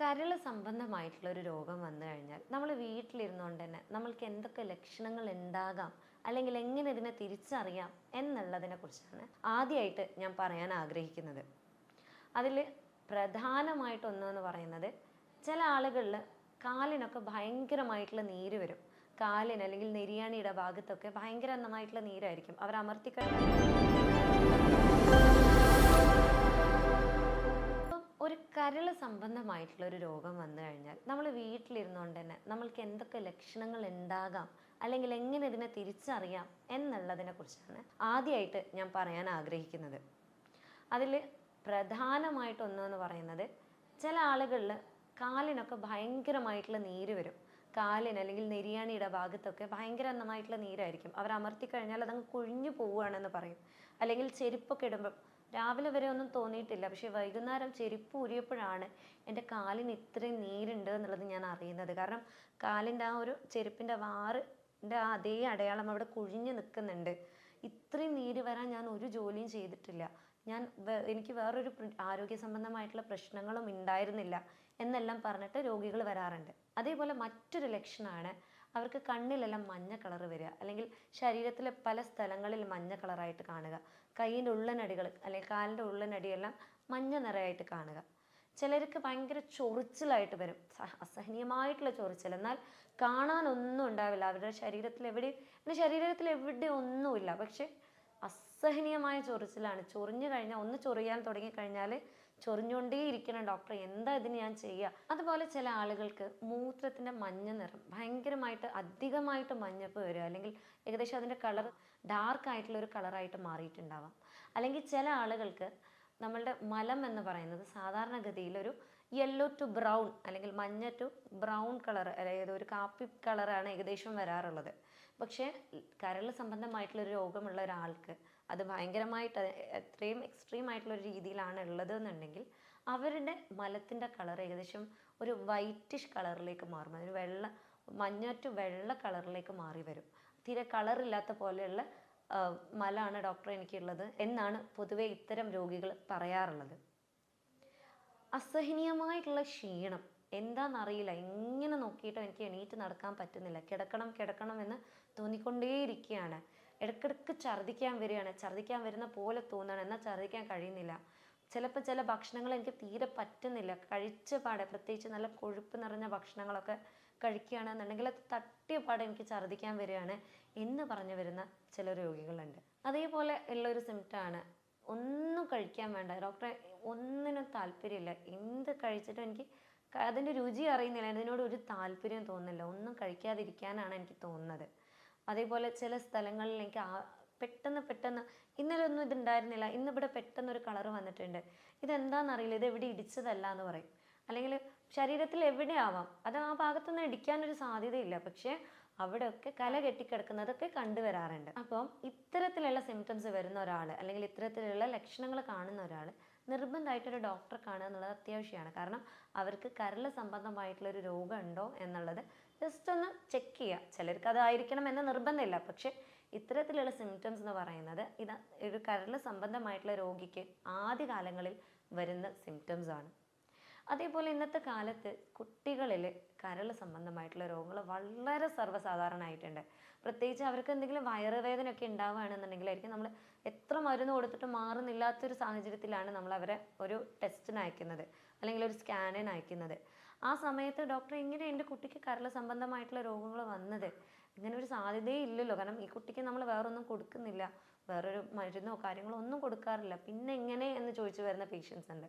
കരൾ സംബന്ധമായിട്ടുള്ള ഒരു രോഗം വന്നു കഴിഞ്ഞാൽ നമ്മൾ വീട്ടിലിരുന്നുകൊണ്ട് തന്നെ നമ്മൾക്ക് എന്തൊക്കെ ലക്ഷണങ്ങൾ ഉണ്ടാകാം അല്ലെങ്കിൽ എങ്ങനെ ഇതിനെ തിരിച്ചറിയാം എന്നുള്ളതിനെ കുറിച്ചാണ് ആദ്യമായിട്ട് ഞാൻ പറയാൻ ആഗ്രഹിക്കുന്നത്. അതിൽ പ്രധാനമായിട്ട് ഒന്നെന്ന് പറയുന്നത് ചില ആളുകളിൽ കാലിനൊക്കെ ഭയങ്കരമായിട്ടുള്ള നീര് വരും. കാലിന് അല്ലെങ്കിൽ നെരിയാണിയുടെ ഭാഗത്തൊക്കെ ഭയങ്കര ഭയങ്കരമായിട്ടുള്ള നീരായിരിക്കും. അവർ അമർത്തി കഴിഞ്ഞാൽ ഇപ്പം ഒരു കരൾ സംബന്ധമായിട്ടുള്ള ഒരു രോഗം വന്നു കഴിഞ്ഞാൽ നമ്മൾ വീട്ടിലിരുന്നുകൊണ്ട് തന്നെ നമ്മൾക്ക് എന്തൊക്കെ ലക്ഷണങ്ങൾ ഉണ്ടാകാം അല്ലെങ്കിൽ എങ്ങനെ ഇതിനെ തിരിച്ചറിയാം എന്നുള്ളതിനെ കുറിച്ചാണ് ആദ്യമായിട്ട് ഞാൻ പറയാൻ ആഗ്രഹിക്കുന്നത്. അതിൽ പ്രധാനമായിട്ട് ഒന്നെന്ന് പറയുന്നത് ചില ആളുകളിൽ കാലിനൊക്കെ ഭയങ്കരമായിട്ടുള്ള നീര് വരും. കാലിന് അല്ലെങ്കിൽ നെരിയാണിയുടെ ഭാഗത്തൊക്കെ ഭയങ്കരമായിട്ടുള്ള നീരായിരിക്കും. അവർ അമർത്തി കഴിഞ്ഞാൽ അതങ്ങ് കുഴിഞ്ഞു പോവുകയാണെന്ന് പറയും. അല്ലെങ്കിൽ ചെരുപ്പൊക്കെ ഇടുമ്പം രാവിലെ വരെ ഒന്നും തോന്നിയിട്ടില്ല. പക്ഷേ വൈകുന്നേരം ചെരുപ്പ് ഊരിയപ്പോഴാണ് എന്റെ കാലിന് ഇത്രയും നീരുണ്ട് എന്നുള്ളത് ഞാൻ അറിയുന്നത്. കാരണം കാലിന്റെ ആ ഒരു ചെരുപ്പിന്റെ വാറിന്റെ ആ അതേ അടയാളം അവിടെ കുഴിഞ്ഞു നിൽക്കുന്നുണ്ട്. ഇത്രയും നീര് വരാൻ ഞാൻ ഒരു ജോലിയും ചെയ്തിട്ടില്ല. ഞാൻ എനിക്ക് വേറൊരു ആരോഗ്യ സംബന്ധമായിട്ടുള്ള പ്രശ്നങ്ങളും ഉണ്ടായിരുന്നില്ല എന്നെല്ലാം പറഞ്ഞിട്ട് രോഗികൾ വരാറുണ്ട്. അതേപോലെ മറ്റൊരു ലക്ഷണമാണ് അവർക്ക് കണ്ണിലെല്ലാം മഞ്ഞ കളർ വരിക. അല്ലെങ്കിൽ ശരീരത്തിലെ പല സ്ഥലങ്ങളിൽ മഞ്ഞ കളറായിട്ട് കാണുക. കൈയിന്റെ ഉള്ളനടികൾ അല്ലെങ്കിൽ കാലിന്റെ ഉള്ളനടിയെല്ലാം മഞ്ഞ നിറയായിട്ട് കാണുക. ചിലർക്ക് ഭയങ്കര ചൊറിച്ചിലായിട്ട് വരും. സഹ- അസഹനീയമായിട്ടുള്ള ചൊറിച്ചിൽ. എന്നാൽ കാണാനൊന്നും ഉണ്ടാവില്ല. അവരുടെ ശരീരത്തിൽ എവിടെ എന്റെ ശരീരത്തിൽ എവിടെ ഒന്നുമില്ല. പക്ഷെ അസഹനീയമായ ചൊറിച്ചിലാണ്. ചൊറിഞ്ഞു കഴിഞ്ഞാൽ ഒന്ന് ചൊറിയാൻ തുടങ്ങിക്കഴിഞ്ഞാൽ ചൊറിഞ്ഞുകൊണ്ടേ ഇരിക്കണം ഡോക്ടർ എന്താ ഇതിന് ഞാൻ ചെയ്യുക അതുപോലെ ചില ആളുകൾക്ക് മൂത്രത്തിന്റെ മഞ്ഞ നിറം ഭയങ്കരമായിട്ട് അധികമായിട്ട് മഞ്ഞപ്പ് വരിക അല്ലെങ്കിൽ ഏകദേശം അതിന്റെ കളർ ഡാർക്ക് ആയിട്ടുള്ള ഒരു കളറായിട്ട് മാറിയിട്ടുണ്ടാവാം. അല്ലെങ്കിൽ ചില ആളുകൾക്ക് നമ്മളുടെ മലം എന്ന് പറയുന്നത് സാധാരണഗതിയിൽ ഒരു യെല്ലോ ടു ബ്രൗൺ അല്ലെങ്കിൽ മഞ്ഞ ടു ബ്രൗൺ കളർ അതായത് ഒരു കാപ്പി കളറാണ് ഏകദേശം വരാറുള്ളത്. പക്ഷേ കരൾ സംബന്ധമായിട്ടുള്ള ഒരു രോഗമുള്ള ഒരാൾക്ക് അത് ഭയങ്കരമായിട്ട് എത്രയും എക്സ്ട്രീം ആയിട്ടുള്ള ഒരു രീതിയിലാണ് ഉള്ളത് എന്നുണ്ടെങ്കിൽ അവരുടെ മലത്തിന്റെ കളർ ഏകദേശം ഒരു വൈറ്റിഷ് കളറിലേക്ക് മാറും. അതൊരു വെള്ള മഞ്ഞ ടു വെള്ള കളറിലേക്ക് മാറി വരും. തീരെ കളറില്ലാത്ത പോലെയുള്ള മലാണ് ഡോക്ടർ എനിക്കുള്ളത് എന്നാണ് പൊതുവെ ഇത്തരം രോഗികൾ പറയാറുള്ളത്. അസഹനീയമായിട്ടുള്ള ക്ഷീണം എന്താണെന്നറിയില്ല. എങ്ങനെ നോക്കിയിട്ടും എനിക്ക് എണീറ്റ് നടക്കാൻ പറ്റുന്നില്ല. കിടക്കണം കിടക്കണം എന്ന് തോന്നിക്കൊണ്ടേയിരിക്കുകയാണ്. ഇടയ്ക്കിടയ്ക്ക് ഛർദ്ദിക്കാൻ വരികയാണ്. ഛർദ്ദിക്കാൻ വരുന്ന പോലെ തോന്നുകയാണ്. എന്നാൽ ഛർദ്ദിക്കാൻ കഴിയുന്നില്ല. ചിലപ്പോൾ ചില ഭക്ഷണങ്ങൾ എനിക്ക് തീരെ പറ്റുന്നില്ല. കഴിച്ച പാടെ പ്രത്യേകിച്ച് നല്ല കൊഴുപ്പ് നിറഞ്ഞ ഭക്ഷണങ്ങളൊക്കെ കഴിക്കുകയാണെന്നുണ്ടെങ്കിൽ അത് തട്ടിയ പാടെ എനിക്ക് ഛർദ്ദിക്കാൻ വരികയാണ് എന്ന് പറഞ്ഞു വരുന്ന ചില രോഗികളുണ്ട്. അതേപോലെ ഉള്ളൊരു സിംറ്റമാണ് ഒന്നും കഴിക്കാൻ വേണ്ട. ഡോക്ടറെ ഒന്നിനും താല്പര്യമില്ല. എന്ത് കഴിച്ചിട്ടും എനിക്ക് അതിന്റെ രുചി അറിയുന്നില്ല. അതിനോട് ഒരു താല്പര്യം തോന്നുന്നില്ല. ഒന്നും കഴിക്കാതിരിക്കാനാണ് എനിക്ക് തോന്നുന്നത്. അതേപോലെ ചില സ്ഥലങ്ങളിലേക്ക് പെട്ടെന്ന് പെട്ടെന്ന് ഇന്നലെ ഒന്നും ഇതുണ്ടായിരുന്നില്ല. ഇന്നിവിടെ പെട്ടെന്ന് ഒരു കളർ വന്നിട്ടുണ്ട്. ഇതെന്താണെന്നറിയില്ല ഇത് എവിടെ ഇടിച്ചതല്ല എന്ന് പറയും. അല്ലെങ്കിൽ ശരീരത്തിൽ എവിടെ ആവാം. അത് ആ ഭാഗത്തുനിന്ന് ഇടിക്കാനൊരു സാധ്യതയില്ല. പക്ഷേ അവിടെയൊക്കെ കല കെട്ടിക്കിടക്കുന്നതൊക്കെ കണ്ടുവരാറുണ്ട് അപ്പം ഇത്തരത്തിലുള്ള സിംറ്റംസ് വരുന്ന ഒരാൾ അല്ലെങ്കിൽ ഇത്തരത്തിലുള്ള ലക്ഷണങ്ങൾ കാണുന്ന ഒരാൾ നിർബന്ധമായിട്ടൊരു ഡോക്ടറെ കാണുക എന്നുള്ളത് അത്യാവശ്യമാണ്. കാരണം അവർക്ക് കരൾ സംബന്ധമായിട്ടുള്ള ഒരു രോഗമുണ്ടോ എന്നുള്ളത് ജസ്റ്റ് ഒന്ന് ചെക്ക് ചെയ്യുക. ചിലർക്ക് അതായിരിക്കണം എന്ന് നിർബന്ധമില്ല. പക്ഷെ ഇത്തരത്തിലുള്ള സിംറ്റംസ് എന്ന് പറയുന്നത് ഇത് ഒരു കരൾ സംബന്ധമായിട്ടുള്ള രോഗിക്ക് ആദ്യകാലങ്ങളിൽ വരുന്ന സിംറ്റംസ് ആണ്. അതേപോലെ ഇന്നത്തെ കാലത്ത് കുട്ടികളിൽ കരൾ സംബന്ധമായിട്ടുള്ള രോഗങ്ങൾ വളരെ സർവസാധാരണമായിട്ടുണ്ട്. പ്രത്യേകിച്ച് അവർക്ക് എന്തെങ്കിലും വയറുവേദനയൊക്കെ ഉണ്ടാവുകയാണെന്നുണ്ടെങ്കിലായിരിക്കും നമ്മൾ എത്ര മരുന്ന് കൊടുത്തിട്ട് മാറുന്നില്ലാത്തൊരു സാഹചര്യത്തിലാണ് നമ്മൾ അവരെ ഒരു ടെസ്റ്റിന് അയക്കുന്നത് അല്ലെങ്കിൽ ഒരു സ്കാനിന് അയക്കുന്നത് ആ സമയത്ത് ഡോക്ടർ എങ്ങനെ എന്റെ കുട്ടിക്ക് കരൾ സംബന്ധമായിട്ടുള്ള രോഗങ്ങൾ വന്നത്? ഇങ്ങനെ ഒരു സാധ്യതയേ ഇല്ലല്ലോ. കാരണം ഈ കുട്ടിക്ക് നമ്മൾ വേറൊന്നും കൊടുക്കുന്നില്ല. വേറൊരു മരുന്നോ കാര്യങ്ങളോ ഒന്നും കൊടുക്കാറില്ല. പിന്നെ എങ്ങനെ എന്ന് ചോദിച്ചു വരുന്ന പേഷ്യൻസ് ഉണ്ട്.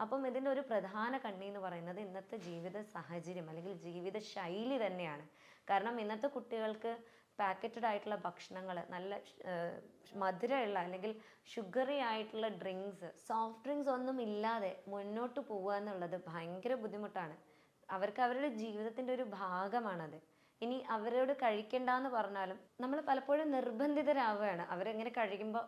അപ്പം ഇതിന്റെ ഒരു പ്രധാന കണ്ണി എന്ന് പറയുന്നത് ഇന്നത്തെ ജീവിത സാഹചര്യം അല്ലെങ്കിൽ ജീവിത ശൈലി തന്നെയാണ്. കാരണം ഇന്നത്തെ കുട്ടികൾക്ക് പാക്കറ്റഡ് ആയിട്ടുള്ള ഭക്ഷണങ്ങൾ നല്ല മധുരമുള്ള അല്ലെങ്കിൽ ഷുഗറി ആയിട്ടുള്ള ഡ്രിങ്ക്സ് സോഫ്റ്റ് ഡ്രിങ്ക്സ് ഒന്നും ഇല്ലാതെ മുന്നോട്ട് പോവുക എന്നുള്ളത് ഭയങ്കര ബുദ്ധിമുട്ടാണ്. അവർക്ക് അവരുടെ ജീവിതത്തിന്റെ ഒരു ഭാഗമാണത്. ഇനി അവരോട് കഴിക്കണ്ടെന്ന് പറഞ്ഞാലും നമ്മൾ പലപ്പോഴും നിർബന്ധിതരാവുകയാണ്. അവരിങ്ങനെ കഴിക്കുമ്പോൾ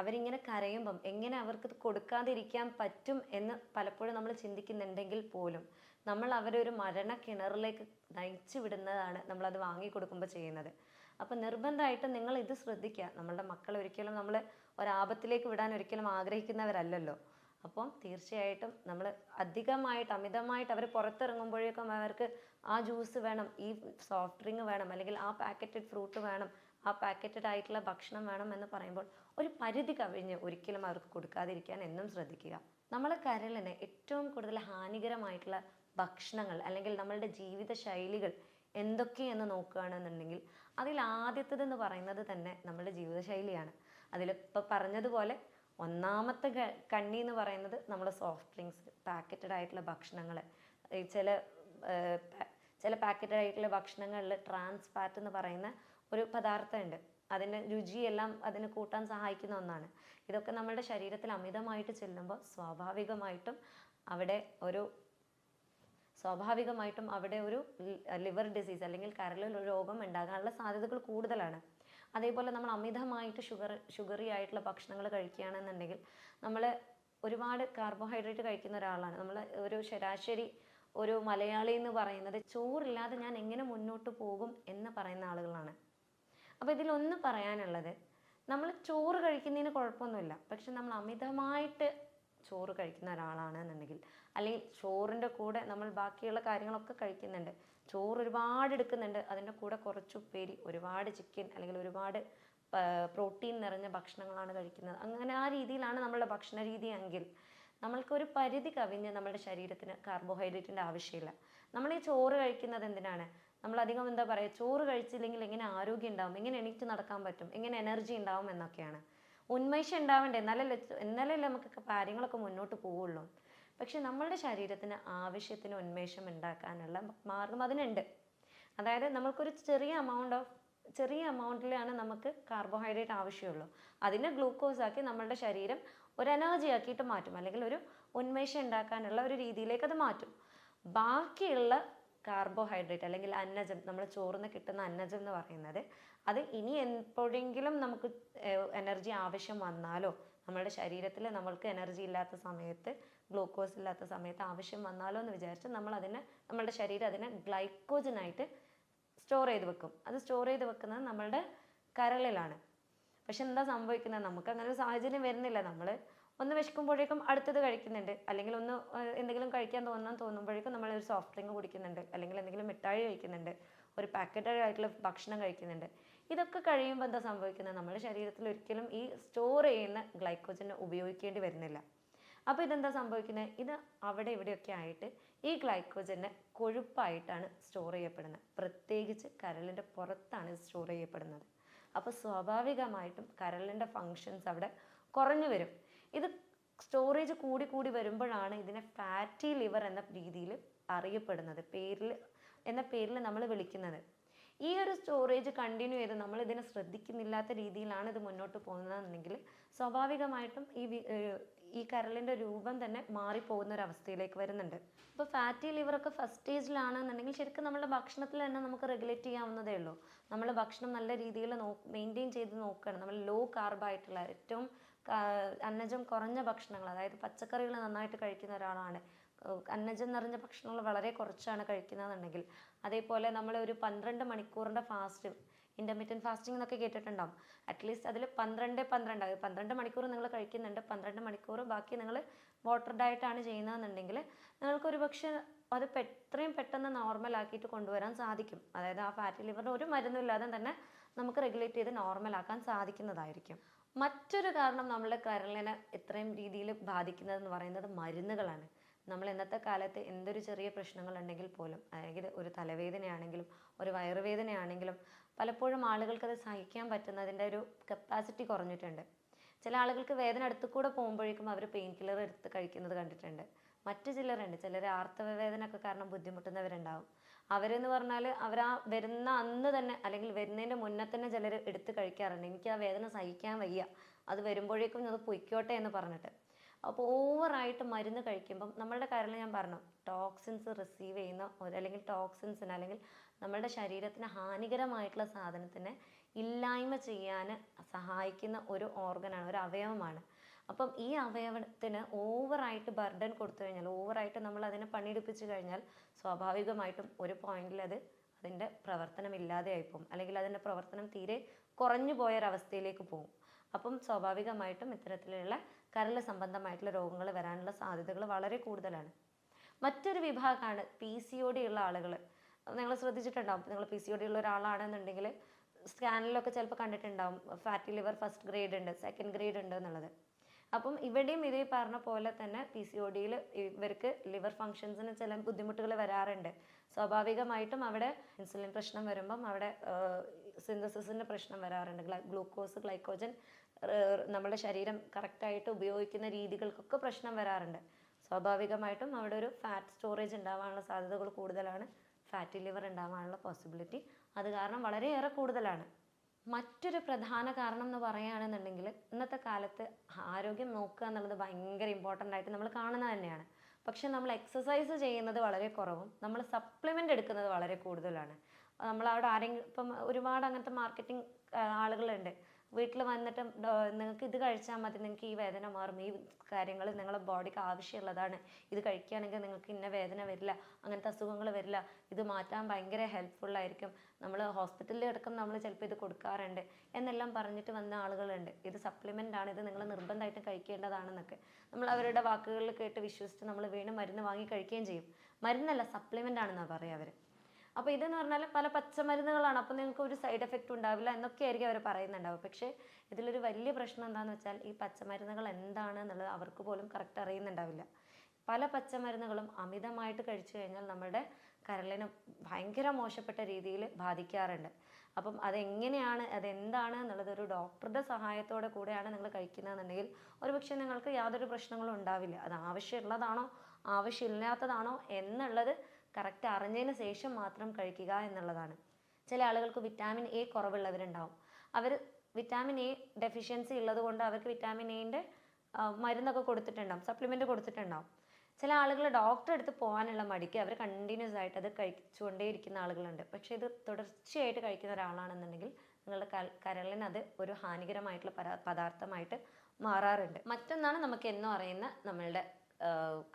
അവരിങ്ങനെ കരയുമ്പം എങ്ങനെ അവർക്ക് കൊടുക്കാതിരിക്കാൻ പറ്റും എന്ന് പലപ്പോഴും നമ്മൾ ചിന്തിക്കുന്നുണ്ടെങ്കിൽ പോലും നമ്മൾ അവരെ ഒരു മരണ കിണറിലേക്ക് നയിച്ചു വിടുന്നതാണ് നമ്മളത് വാങ്ങി കൊടുക്കുമ്പോൾ ചെയ്യുന്നത്. അപ്പം നിർബന്ധമായിട്ടും നിങ്ങൾ ഇത് ശ്രദ്ധിക്കുക. നമ്മളുടെ മക്കൾ ഒരിക്കലും നമ്മൾ ഒരാപത്തിലേക്ക് വിടാൻ ഒരിക്കലും ആഗ്രഹിക്കുന്നവരല്ലല്ലോ. അപ്പം തീർച്ചയായിട്ടും നമ്മൾ അധികമായിട്ട് അമിതമായിട്ട് അവർ പുറത്തിറങ്ങുമ്പോഴേക്കും അവർക്ക് ആ ജ്യൂസ് വേണം ഈ സോഫ്റ്റ് ഡ്രിങ്ക് വേണം അല്ലെങ്കിൽ ആ പാക്കറ്റഡ് ഫ്രൂട്ട് വേണം ആ പാക്കറ്റഡ് ആയിട്ടുള്ള ഭക്ഷണം വേണം എന്ന് പറയുമ്പോൾ ഒരു പരിധി കവിഞ്ഞ് ഒരിക്കലും അവർക്ക് കൊടുക്കാതിരിക്കാൻ എന്നും ശ്രദ്ധിക്കുക. നമ്മളെ കരളിന് ഏറ്റവും കൂടുതൽ ഹാനികരമായിട്ടുള്ള ഭക്ഷണങ്ങൾ അല്ലെങ്കിൽ നമ്മളുടെ ജീവിത ശൈലികൾ എന്തൊക്കെയെന്ന് നോക്കുകയാണെന്നുണ്ടെങ്കിൽ അതിൽ ആദ്യത്തേതെന്ന് പറയുന്നത് തന്നെ നമ്മുടെ ജീവിതശൈലിയാണ്. അതിലിപ്പോൾ പറഞ്ഞതുപോലെ ഒന്നാമത്തെ കണ്ണി എന്ന് പറയുന്നത് നമ്മുടെ സോഫ്റ്റ് ഡ്രിങ്ക്സ് പാക്കറ്റഡ് ആയിട്ടുള്ള ഭക്ഷണങ്ങൾ ചില ചില പാക്കറ്റഡ് ആയിട്ടുള്ള ഭക്ഷണങ്ങളിൽ ട്രാൻസ് ഫാറ്റ് എന്ന് പറയുന്ന ഒരു പദാർത്ഥമുണ്ട്. അതിന് രുചിയെല്ലാം അതിന് കൂട്ടാൻ സഹായിക്കുന്ന ഒന്നാണ്. ഇതൊക്കെ നമ്മുടെ ശരീരത്തിൽ അമിതമായിട്ട് ചെല്ലുമ്പോൾ സ്വാഭാവികമായിട്ടും അവിടെ ഒരു സ്വാഭാവികമായിട്ടും അവിടെ ഒരു ലിവർ ഡിസീസ് അല്ലെങ്കിൽ കരളിൽ ഒരു രോഗം ഉണ്ടാകാനുള്ള സാധ്യതകൾ കൂടുതലാണ്. അതേപോലെ നമ്മൾ അമിതമായിട്ട് ഷുഗർ ഷുഗറി ആയിട്ടുള്ള ഭക്ഷണങ്ങൾ കഴിക്കുകയാണെന്നുണ്ടെങ്കിൽ നമ്മൾ ഒരുപാട് കാർബോഹൈഡ്രേറ്റ് കഴിക്കുന്ന ഒരാളാണ്. നമ്മൾ ഒരു ശരാശരി ഒരു മലയാളി എന്ന് പറയുന്നത് ചോറില്ലാതെ ഞാൻ എങ്ങനെ മുന്നോട്ട് പോകും എന്ന് പറയുന്ന ആളുകളാണ്. അപ്പോൾ ഇതിലൊന്ന് പറയാനുള്ളത് നമ്മൾ ചോറ് കഴിക്കുന്നതിന് കുഴപ്പമൊന്നുമില്ല. പക്ഷെ നമ്മൾ അമിതമായിട്ട് ചോറ് കഴിക്കുന്ന ഒരാളാണ് എന്നുണ്ടെങ്കിൽ. അല്ലെങ്കിൽ ചോറിന്റെ കൂടെ നമ്മൾ ബാക്കിയുള്ള കാര്യങ്ങളൊക്കെ കഴിക്കുന്നുണ്ട്. ചോറ് ഒരുപാട് എടുക്കുന്നുണ്ട്. അതിന്റെ കൂടെ കുറച്ച് ഉപ്പേരി ഒരുപാട് ചിക്കൻ അല്ലെങ്കിൽ ഒരുപാട് പ്രോട്ടീൻ നിറഞ്ഞ ഭക്ഷണങ്ങളാണ് കഴിക്കുന്നത്. അങ്ങനെ ആ രീതിയിലാണ് നമ്മളുടെ ഭക്ഷണ രീതി എങ്കിൽ നമ്മൾക്കൊരു പരിധി കവിഞ്ഞ് നമ്മുടെ ശരീരത്തിന് കാർബോഹൈഡ്രേറ്റിന്റെ ആവശ്യമില്ല. നമ്മൾ ഈ ചോറ് കഴിക്കുന്നത് എന്തിനാണ്? നമ്മൾ അധികം എന്താ പറയുക? ചോറ് കഴിച്ചില്ലെങ്കിൽ എങ്ങനെ ആരോഗ്യം ഉണ്ടാവും? എങ്ങനെ എണീറ്റ് നടക്കാൻ പറ്റും? എങ്ങനെ എനർജി ഉണ്ടാവും എന്നൊക്കെയാണ്. ഉന്മേഷം ഉണ്ടാവണ്ടേ എന്നാലല്ലേ എന്നാലല്ലേ നമുക്ക് കാര്യങ്ങളൊക്കെ മുന്നോട്ട് പോവുള്ളൂ. പക്ഷെ നമ്മളുടെ ശരീരത്തിന് ആവശ്യത്തിന് ഉന്മേഷം ഉണ്ടാക്കാനുള്ള മാർഗം അതിനുണ്ട്. അതായത് നമുക്കൊരു ചെറിയ എമൗണ്ട് ഓഫ് ചെറിയ എമൗണ്ടിലാണ് നമുക്ക് കാർബോഹൈഡ്രേറ്റ് ആവശ്യമുള്ളൂ. അതിനെ ഗ്ലൂക്കോസ് ആക്കി നമ്മളുടെ ശരീരം ഒരു എനർജി ആക്കിയിട്ട് മാറ്റും. അല്ലെങ്കിൽ ഒരു ഉന്മേഷം ഉണ്ടാക്കാനുള്ള ഒരു രീതിയിലേക്ക് അത് മാറ്റും. ബാക്കിയുള്ള കാർബോഹൈഡ്രേറ്റ് അല്ലെങ്കിൽ അന്നജം നമ്മൾ ചോറിന് കിട്ടുന്ന അന്നജം എന്ന് പറയുന്നത് അത് ഇനി എപ്പോഴെങ്കിലും നമുക്ക് എനർജി ആവശ്യം വന്നാലോ നമ്മുടെ ശരീരത്തിൽ നമ്മൾക്ക് എനർജി ഇല്ലാത്ത സമയത്ത് ഗ്ലൂക്കോസ് ഇല്ലാത്ത സമയത്ത് ആവശ്യം വന്നാലോ എന്ന് വിചാരിച്ച് നമ്മൾ അതിനെ നമ്മളുടെ ശരീരം അതിനെ ഗ്ലൈക്കോജനായിട്ട് സ്റ്റോർ ചെയ്ത് വെക്കും. അത് സ്റ്റോർ ചെയ്ത് വെക്കുന്നത് നമ്മളുടെ കരളിലാണ്. പക്ഷെ എന്താ സംഭവിക്കുന്നത്? നമുക്ക് അങ്ങനെ ഒരു സാഹചര്യം വരുന്നില്ല. നമ്മൾ ഒന്ന് വിശക്കുമ്പോഴേക്കും അടുത്തത് കഴിക്കുന്നുണ്ട്. അല്ലെങ്കിൽ ഒന്ന് എന്തെങ്കിലും കഴിക്കാൻ തോന്നാൻ തോന്നുമ്പോഴേക്കും നമ്മൾ ഒരു സോഫ്റ്റ് ഡ്രിങ്ക് കുടിക്കുന്നുണ്ട്. അല്ലെങ്കിൽ എന്തെങ്കിലും മിഠായി കഴിക്കുന്നുണ്ട്. ഒരു പാക്കറ്റഡ് ആയിട്ടുള്ള ഭക്ഷണം കഴിക്കുന്നുണ്ട്. ഇതൊക്കെ കഴിയുമ്പോൾ എന്താ സംഭവിക്കുന്നത്? നമ്മുടെ ശരീരത്തിൽ ഒരിക്കലും ഈ സ്റ്റോർ ചെയ്യുന്ന ഗ്ലൈക്കോജൻ ഉപയോഗിക്കേണ്ടി വരുന്നില്ല. അപ്പോൾ ഇതെന്താ സംഭവിക്കുന്നത്? ഇത് അവിടെ ഇവിടെയൊക്കെ ആയിട്ട് ഈ ഗ്ലൈക്കോജന് കൊഴുപ്പായിട്ടാണ് സ്റ്റോർ ചെയ്യപ്പെടുന്നത്. പ്രത്യേകിച്ച് കരളിന്റെ പുറത്താണ് ഇത് സ്റ്റോർ ചെയ്യപ്പെടുന്നത്. അപ്പോൾ സ്വാഭാവികമായിട്ടും കരളിന്റെ ഫങ്ഷൻസ് അവിടെ കുറഞ്ഞു വരും. ഇത് സ്റ്റോറേജ് കൂടി കൂടി വരുമ്പോഴാണ് ഇതിനെ ഫാറ്റി ലിവർ എന്ന രീതിയിൽ അറിയപ്പെടുന്നത്. പേരിൽ എന്ന പേരിൽ നമ്മൾ വിളിക്കുന്നത്. ഈ ഒരു സ്റ്റോറേജ് കണ്ടിന്യൂ ചെയ്ത് നമ്മൾ ഇതിനെ ശ്രദ്ധിക്കുന്നില്ലാത്ത രീതിയിലാണ് ഇത് മുന്നോട്ട് പോകുന്നതെന്നുണ്ടെങ്കിൽ സ്വാഭാവികമായിട്ടും ഈ ഈ കരളിന്റെ രൂപം തന്നെ മാറിപ്പോകുന്ന ഒരു അവസ്ഥയിലേക്ക് വരുന്നുണ്ട്. ഇപ്പോൾ ഫാറ്റി ലിവറൊക്കെ ഫസ്റ്റ് സ്റ്റേജിലാണെന്നുണ്ടെങ്കിൽ ശരിക്കും നമ്മുടെ ഭക്ഷണത്തിൽ തന്നെ നമുക്ക് റെഗുലേറ്റ് ചെയ്യാവുന്നതേ ഉള്ളൂ. നമ്മൾ ഭക്ഷണം നല്ല രീതിയിൽ നോ മെയിന്റെയിൻ ചെയ്ത് നോക്കുകയാണ്. നമ്മൾ ലോ കാർബായിട്ടുള്ള ഏറ്റവും അന്നജം കുറഞ്ഞ ഭക്ഷണങ്ങൾ അതായത് പച്ചക്കറികൾ നന്നായിട്ട് കഴിക്കുന്ന ഒരാളാണ്. അന്നജം നിറഞ്ഞ ഭക്ഷണങ്ങൾ വളരെ കുറച്ചാണ് കഴിക്കുന്നതെന്നുണ്ടെങ്കിൽ അതേപോലെ നമ്മൾ ഒരു പന്ത്രണ്ട് മണിക്കൂറിന്റെ ഫാസ്റ്റ് ഇന്റർമീഡിയറ്റ് ഫാസ്റ്റിംഗ് എന്നൊക്കെ കേട്ടിട്ടുണ്ടാവും. അറ്റ്ലീസ്റ്റ് അതിൽ പന്ത്രണ്ട് പന്ത്രണ്ട് പന്ത്രണ്ട് മണിക്കൂർ നിങ്ങൾ കഴിക്കുന്നുണ്ട് പന്ത്രണ്ട് മണിക്കൂർ ബാക്കി നിങ്ങൾ വാട്ടർ ഡയറ്റാണ് ചെയ്യുന്നതെന്നുണ്ടെങ്കിൽ നിങ്ങൾക്ക് ഒരു പക്ഷേ അത് എത്രയും പെട്ടെന്ന് നോർമൽ ആക്കിയിട്ട് കൊണ്ടുവരാൻ സാധിക്കും. അതായത് ആ ഫാറ്റി ലിവറിന് ഒരു മരുന്നില്ലാതെ തന്നെ നമുക്ക് റെഗുലേറ്റ് ചെയ്ത് നോർമൽ ആക്കാൻ സാധിക്കുന്നതായിരിക്കും. മറ്റൊരു കാരണം നമ്മുടെ കരളിനെ ഇത്രയും രീതിയിൽ ബാധിക്കുന്നതെന്ന് പറയുന്നത് മരുന്നുകളാണ്. നമ്മൾ ഇന്നത്തെ കാലത്ത് എന്തൊരു ചെറിയ പ്രശ്നങ്ങൾ ഉണ്ടെങ്കിൽ പോലും അല്ലെങ്കിൽ ഒരു തലവേദനയാണെങ്കിലും ഒരു വയറുവേദനയാണെങ്കിലും പലപ്പോഴും ആളുകൾക്ക് അത് സഹിക്കാൻ പറ്റുന്നതിന്റെ ഒരു കപ്പാസിറ്റി കുറഞ്ഞിട്ടുണ്ട്. ചില ആളുകൾക്ക് വേദന അടുത്ത് കൂടെ പോകുമ്പോഴേക്കും അവർ പെയിൻ കില്ലർ എടുത്ത് കഴിക്കുന്നത് കണ്ടിട്ടുണ്ട്. മറ്റു ചിലരുണ്ട്. ചിലർ ആർത്തവ വേദന ഒക്കെ കാരണം ബുദ്ധിമുട്ടുന്നവരുണ്ടാവും. അവരെന്ന് പറഞ്ഞാൽ അവർ ആ വരുന്ന അന്ന് തന്നെ അല്ലെങ്കിൽ വരുന്നതിന്റെ മുന്നേ തന്നെ ചിലർ എടുത്ത് കഴിക്കാറുണ്ട്. എനിക്ക് ആ വേദന സഹിക്കാൻ വയ്യ. അത് വരുമ്പോഴേക്കും അത് പൊയ്ക്കോട്ടെ എന്ന് പറഞ്ഞിട്ട്. അപ്പോൾ ഓവറായിട്ട് മരുന്ന് കഴിക്കുമ്പം നമ്മളുടെ കാര്യം ഞാൻ പറഞ്ഞു ടോക്സിൻസ് റിസീവ് ചെയ്യുന്ന ഒരു അല്ലെങ്കിൽ ടോക്സിൻസിന് അല്ലെങ്കിൽ നമ്മളുടെ ശരീരത്തിന് ഹാനികരമായിട്ടുള്ള സാധനത്തിനെ ഇല്ലായ്മ ചെയ്യാൻ സഹായിക്കുന്ന ഒരു ഓർഗനാണ് ഒരു അവയവമാണ്. അപ്പം ഈ അവയവത്തിന് ഓവറായിട്ട് ബർഡൻ കൊടുത്തു കഴിഞ്ഞാൽ ഓവറായിട്ട് നമ്മൾ അതിനെ പണിയെടുപ്പിച്ച് കഴിഞ്ഞാൽ സ്വാഭാവികമായിട്ടും ഒരു പോയിന്റിൽ അത് അതിന്റെ പ്രവർത്തനം ഇല്ലാതെയായി പോകും അല്ലെങ്കിൽ അതിന്റെ പ്രവർത്തനം തീരെ കുറഞ്ഞു പോയൊരവസ്ഥയിലേക്ക് പോകും. അപ്പം സ്വാഭാവികമായിട്ടും ഇത്തരത്തിലുള്ള കരൾ സംബന്ധമായിട്ടുള്ള രോഗങ്ങൾ വരാനുള്ള സാധ്യതകൾ വളരെ കൂടുതലാണ്. മറ്റൊരു വിഭാഗമാണ് പി സി ഒ ഡി ഉള്ള ആളുകൾ. നിങ്ങൾ ശ്രദ്ധിച്ചിട്ടുണ്ടാവും നിങ്ങൾ പി സി ഒ ഡി ഉള്ള ഒരാളാണെന്നുണ്ടെങ്കിൽ സ്കാനിലൊക്കെ ചിലപ്പോൾ കണ്ടിട്ടുണ്ടാവും. ഫാറ്റി ലിവർ ഫസ്റ്റ് ഗ്രേഡ് ഉണ്ട് സെക്കൻഡ് ഗ്രേഡ് ഉണ്ട് എന്നുള്ളത്. അപ്പം ഇവിടെയും ഇതേ പറഞ്ഞ പോലെ തന്നെ പി സി ഒ ഡിയിൽ ഇവർക്ക് ലിവർ ഫങ്ഷൻസിന് ചില ബുദ്ധിമുട്ടുകൾ വരാറുണ്ട്. സ്വാഭാവികമായിട്ടും അവിടെ ഇൻസുലിൻ പ്രശ്നം വരുമ്പം അവിടെ സിന്തസിസിന്റെ പ്രശ്നം വരാറുണ്ട്. ഗ്ലൂക്കോസ് ഗ്ലൈക്കോജൻ നമ്മുടെ ശരീരം കറക്റ്റായിട്ട് ഉപയോഗിക്കുന്ന രീതികൾക്കൊക്കെ പ്രശ്നം വരാറുണ്ട്. സ്വാഭാവികമായിട്ടും അവിടെ ഒരു ഫാറ്റ് സ്റ്റോറേജ് ഉണ്ടാവാനുള്ള സാധ്യതകൾ കൂടുതലാണ്. ഫാറ്റി ലിവർ ഉണ്ടാവാനുള്ള പോസിബിലിറ്റി അത് കാരണം വളരെയേറെ കൂടുതലാണ്. മറ്റൊരു പ്രധാന കാരണം എന്ന് പറയുകയാണെന്നുണ്ടെങ്കിൽ ഇന്നത്തെ കാലത്ത് ആരോഗ്യം നോക്കുക എന്നുള്ളത് ഭയങ്കര ഇമ്പോർട്ടന്റ് ആയിട്ട് നമ്മൾ കാണുന്നത് തന്നെയാണ്. പക്ഷെ നമ്മൾ എക്സസൈസ് ചെയ്യുന്നത് വളരെ കുറവും നമ്മൾ സപ്ലിമെന്റ് എടുക്കുന്നത് വളരെ കൂടുതലാണ്. നമ്മൾ അവിടെ ആരെങ്കിലും ഇപ്പം ഒരുപാട് അങ്ങനത്തെ മാർക്കറ്റിംഗ് ആളുകളുണ്ട്. വീട്ടിൽ വന്നിട്ട് നിങ്ങൾക്ക് ഇത് കഴിച്ചാൽ മതി നിങ്ങൾക്ക് ഈ വേദന മാറും. ഈ കാര്യങ്ങൾ നിങ്ങളുടെ ബോഡിക്ക് ആവശ്യമുള്ളതാണ്. ഇത് കഴിക്കുകയാണെങ്കിൽ നിങ്ങൾക്ക് ഇന്ന വേദന വരില്ല അങ്ങനത്തെ അസുഖങ്ങൾ വരില്ല. ഇത് മാറ്റാൻ ഭയങ്കര ഹെൽപ്ഫുൾ ആയിരിക്കും. നമ്മൾ ഹോസ്പിറ്റലിൽ അടക്കം നമ്മൾ ചിലപ്പോൾ ഇത് കൊടുക്കാറുണ്ട്. എന്നെല്ലാം പറഞ്ഞിട്ട് വന്ന ആളുകളുണ്ട്. ഇത് സപ്ലിമെന്റ് ആണ് ഇത് നിങ്ങൾ നിർബന്ധമായിട്ടും കഴിക്കേണ്ടതാണെന്നൊക്കെ. നമ്മൾ അവരുടെ വാക്കുകളിൽ കേട്ട് വിശ്വസിച്ച് നമ്മൾ വീണ്ടും മരുന്ന് വാങ്ങി കഴിക്കുകയും ചെയ്യും. മരുന്നല്ല സപ്ലിമെന്റ് ആണെന്നാണ് പറയുക അവർ അപ്പോൾ ഇതെന്ന് പറഞ്ഞാൽ പല പച്ചമരുന്നുകളാണ്. അപ്പോൾ നിങ്ങൾക്ക് ഒരു സൈഡ് എഫക്റ്റ് ഉണ്ടാവില്ല എന്നൊക്കെ ആയിരിക്കും അവർ പറയുന്നുണ്ടാവും പക്ഷേ ഇതിലൊരു വലിയ പ്രശ്നം എന്താണെന്ന് വെച്ചാൽ ഈ പച്ചമരുന്നുകൾ എന്താണ് എന്നുള്ളത് അവർക്ക് പോലും കറക്റ്റ് അറിയുന്നുണ്ടാവില്ല. പല പച്ചമരുന്നുകളും അമിതമായിട്ട് കഴിച്ചു കഴിഞ്ഞാൽ നമ്മുടെ കരളിനെ ഭയങ്കര മോശപ്പെട്ട രീതിയിൽ ബാധിക്കാറുണ്ട്. അപ്പം അതെങ്ങനെയാണ് അതെന്താണ് എന്നുള്ളത് ഒരു ഡോക്ടറുടെ സഹായത്തോടെ കൂടെയാണ് നിങ്ങൾ കഴിക്കുന്നതെന്നുണ്ടെങ്കിൽ ഒരുപക്ഷെ നിങ്ങൾക്ക് യാതൊരു പ്രശ്നങ്ങളും ഉണ്ടാവില്ല. അത് ആവശ്യമുള്ളതാണോ ആവശ്യമില്ലാത്തതാണോ എന്നുള്ളത് കറക്റ്റ് അറിഞ്ഞതിന് ശേഷം മാത്രം കഴിക്കുക എന്നുള്ളതാണ്. ചില ആളുകൾക്ക് വിറ്റാമിൻ എ കുറവുള്ളവരുണ്ടാവും. അവർ വിറ്റാമിൻ എ ഡെഫിഷ്യൻസി ഉള്ളത് കൊണ്ട് അവർക്ക് വിറ്റാമിൻ എന്റെ മരുന്നൊക്കെ കൊടുത്തിട്ടുണ്ടാവും സപ്ലിമെന്റ് കൊടുത്തിട്ടുണ്ടാവും. ചില ആളുകൾ ഡോക്ടറെ അടുത്ത് പോകാനുള്ള മടിക്ക് അവർ കണ്ടിന്യൂസ് ആയിട്ട് അത് കഴിച്ചുകൊണ്ടേയിരിക്കുന്ന ആളുകളുണ്ട്. പക്ഷേ ഇത് തുടർച്ചയായിട്ട് കഴിക്കുന്ന ഒരാളാണെന്നുണ്ടെങ്കിൽ നിങ്ങളുടെ കരളിന് അത് ഒരു ഹാനികരമായിട്ടുള്ള പദാർത്ഥമായിട്ട് മാറാറുണ്ട്. മറ്റൊന്നാണ് നമുക്ക് എന്നും അറിയുന്ന നമ്മളുടെ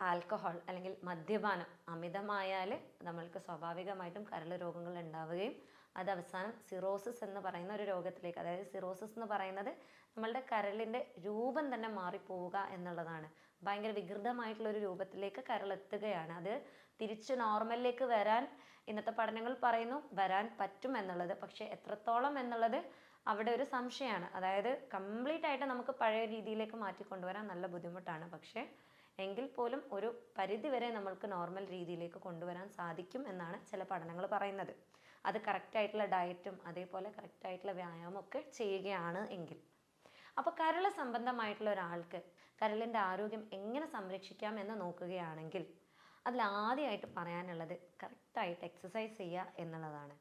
ആൽക്കഹോൾ അല്ലെങ്കിൽ മദ്യപാനം അമിതമായാൽ നമ്മൾക്ക് സ്വാഭാവികമായിട്ടും കരൾ രോഗങ്ങൾ ഉണ്ടാവുകയും അത് അവസാനം സിറോസിസ് എന്ന് പറയുന്ന ഒരു രോഗത്തിലേക്ക് അതായത് സിറോസിസ് എന്ന് പറയുന്നത് നമ്മളുടെ കരളിന്റെ രൂപം തന്നെ മാറിപ്പോവുക എന്നുള്ളതാണ്. ഭയങ്കര വികൃതമായിട്ടുള്ള ഒരു രൂപത്തിലേക്ക് കരൾ എത്തുകയാണ്. അത് തിരിച്ച് നോർമലിലേക്ക് വരാൻ ഇന്നത്തെ പഠനങ്ങൾ പറയുന്നു വരാൻ പറ്റും എന്നുള്ളത്. പക്ഷേ എത്രത്തോളം എന്നുള്ളത് അവിടെ ഒരു സംശയമാണ്. അതായത് കംപ്ലീറ്റ് ആയിട്ട് നമുക്ക് പഴയ രീതിയിലേക്ക് മാറ്റിക്കൊണ്ടുവരാൻ നല്ല ബുദ്ധിമുട്ടാണ്. പക്ഷേ എങ്കിൽ പോലും ഒരു പരിധിവരെ നമ്മൾക്ക് നോർമൽ രീതിയിലേക്ക് കൊണ്ടുവരാൻ സാധിക്കും എന്നാണ് ചില പഠനങ്ങൾ പറയുന്നത്. അത് കറക്റ്റായിട്ടുള്ള ഡയറ്റും അതേപോലെ കറക്റ്റായിട്ടുള്ള വ്യായാമം ഒക്കെ ചെയ്യുകയാണ് എങ്കിൽ. അപ്പോൾ കരൾ സംബന്ധമായിട്ടുള്ള ഒരാൾക്ക് കരളിന്റെ ആരോഗ്യം എങ്ങനെ സംരക്ഷിക്കാം എന്ന് നോക്കുകയാണെങ്കിൽ അതിൽ ആദ്യമായിട്ട് പറയാനുള്ളത് കറക്റ്റായിട്ട് എക്സസൈസ് ചെയ്യുക എന്നുള്ളതാണ്.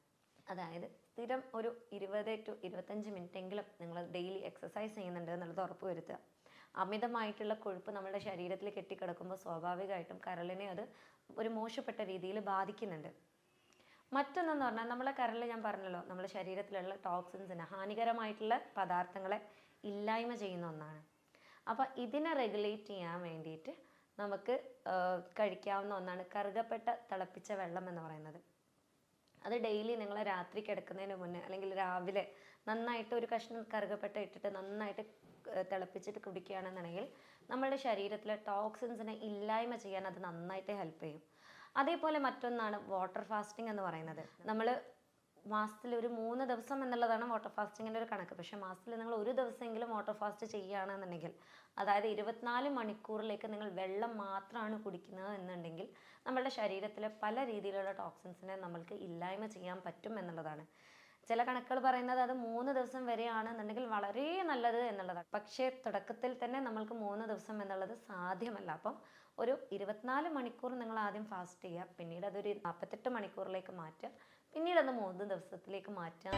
അതായത് സ്ഥിരം ഒരു ഇരുപത് ടു ഇരുപത്തഞ്ച് മിനിറ്റെങ്കിലും നിങ്ങൾ ഡെയിലി എക്സസൈസ് ചെയ്യുന്നുണ്ട് എന്നുള്ളത് ഉറപ്പ് വരുത്തുക. അമിതമായിട്ടുള്ള കൊഴുപ്പ് നമ്മുടെ ശരീരത്തിൽ കെട്ടിക്കിടക്കുമ്പോൾ സ്വാഭാവികമായിട്ടും കരളിനെ അത് ഒരു മോശപ്പെട്ട രീതിയിൽ ബാധിക്കുന്നുണ്ട്. മറ്റൊന്നെന്ന് പറഞ്ഞാൽ നമ്മളെ കരളിൽ ഞാൻ പറഞ്ഞല്ലോ നമ്മുടെ ശരീരത്തിലുള്ള ടോക്സിൻസിന് ഹാനികരമായിട്ടുള്ള പദാർത്ഥങ്ങളെ ഇല്ലായ്മ ചെയ്യുന്ന ഒന്നാണ്. അപ്പോൾ ഇതിനെ റെഗുലേറ്റ് ചെയ്യാൻ വേണ്ടിയിട്ട് നമുക്ക് കഴിക്കാവുന്ന ഒന്നാണ് കറുകപ്പെട്ട തിളപ്പിച്ച വെള്ളം എന്ന് പറയുന്നത്. അത് ഡെയിലി നിങ്ങൾ രാത്രി കിടക്കുന്നതിന് മുന്നേ അല്ലെങ്കിൽ രാവിലെ നന്നായിട്ട് ഒരു കഷ്ണം കറുകപ്പെട്ട ഇട്ടിട്ട് നന്നായിട്ട് തിളപ്പിച്ചിട്ട് കുടിക്കുകയാണെന്നുണ്ടെങ്കിൽ നമ്മുടെ ശരീരത്തിലെ ടോക്സിൻസിനെ ഇല്ലായ്മ ചെയ്യാൻ അത് നന്നായിട്ട് ഹെൽപ്പ് ചെയ്യും. അതേപോലെ മറ്റൊന്നാണ് വാട്ടർ ഫാസ്റ്റിംഗ് എന്ന് പറയുന്നത്. നമ്മൾ മാസത്തിൽ ഒരു മൂന്ന് ദിവസം എന്നുള്ളതാണ് വാട്ടർ ഫാസ്റ്റിങ്ങിന്റെ ഒരു കണക്ക്. പക്ഷെ മാസത്തിൽ നിങ്ങൾ ഒരു ദിവസമെങ്കിലും വാട്ടർ ഫാസ്റ്റ് ചെയ്യുകയാണെന്നുണ്ടെങ്കിൽ അതായത് ഇരുപത്തിനാല് മണിക്കൂറിലേക്ക് നിങ്ങൾ വെള്ളം മാത്രമാണ് കുടിക്കുന്നത് എന്നുണ്ടെങ്കിൽ നമ്മുടെ ശരീരത്തിലെ പല രീതിയിലുള്ള ടോക്സിൻസിനെ നമ്മൾക്ക് ഇല്ലായ്മ ചെയ്യാൻ പറ്റും എന്നുള്ളതാണ്. ചില കണക്കുകൾ പറയുന്നത് അത് മൂന്ന് ദിവസം വരെയാണെന്നുണ്ടെങ്കിൽ വളരെ നല്ലത് എന്നുള്ളതാണ്. പക്ഷേ തുടക്കത്തിൽ തന്നെ നമ്മൾക്ക് മൂന്ന് ദിവസം എന്നുള്ളത് സാധ്യമല്ല. അപ്പം ഒരു ഇരുപത്തിനാല് മണിക്കൂർ നിങ്ങൾ ആദ്യം ഫാസ്റ്റ് ചെയ്യുക. പിന്നീട് അതൊരു നാൽപ്പത്തെട്ട് മണിക്കൂറിലേക്ക് മാറ്റുക. പിന്നീട് അത് മൂന്ന് ദിവസത്തിലേക്ക് മാറ്റുക.